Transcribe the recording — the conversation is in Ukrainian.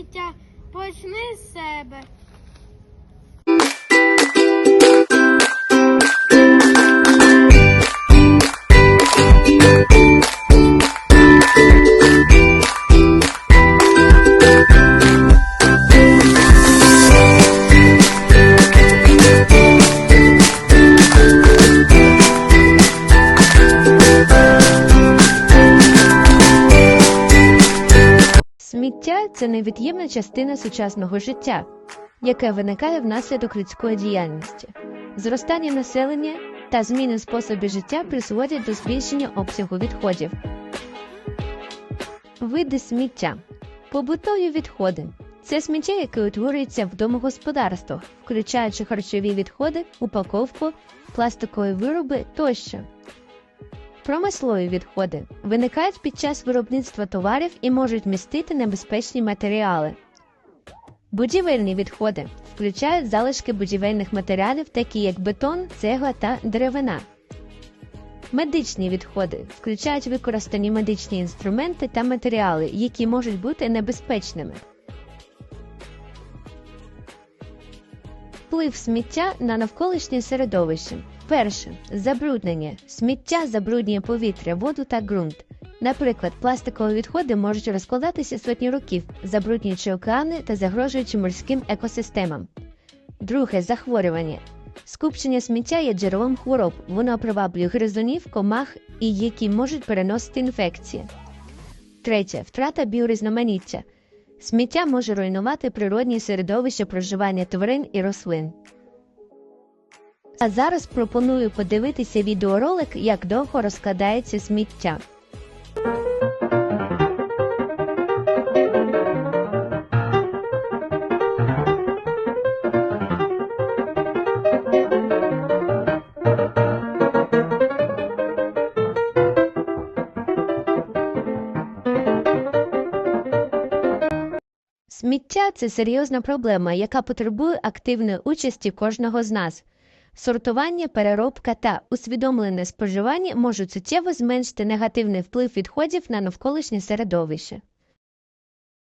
життя почни з себе. Це невід'ємна частина сучасного життя, яке виникає внаслідок людської діяльності. Зростання населення та зміни способів життя призводять до збільшення обсягу відходів. Види сміття. Побутові відходи. Це сміття, яке утворюється в домогосподарствах, включаючи харчові відходи, упаковку, пластикові вироби тощо. Промислові відходи виникають під час виробництва товарів і можуть містити небезпечні матеріали. Будівельні відходи включають залишки будівельних матеріалів, такі як бетон, цегла та деревина. Медичні відходи включають використані медичні інструменти та матеріали, які можуть бути небезпечними. Вплив сміття на навколишнє середовище. Перше забруднення. Сміття забруднює повітря, воду та ґрунт. Наприклад, пластикові відходи можуть розкладатися сотні років, забруднюючи океани та загрожуючи морським екосистемам. Друге захворювання. Скупчення сміття є джерелом хвороб. Воно приваблює гризунів, комах і які можуть переносити інфекції. Третє втрата біорізноманіття. Сміття може руйнувати природні середовища проживання тварин і рослин. А зараз пропоную подивитися відеоролик, як довго розкладається сміття. Сміття це серйозна проблема, яка потребує активної участі кожного з нас. Сортування, переробка та усвідомлене споживання можуть суттєво зменшити негативний вплив відходів на навколишнє середовище.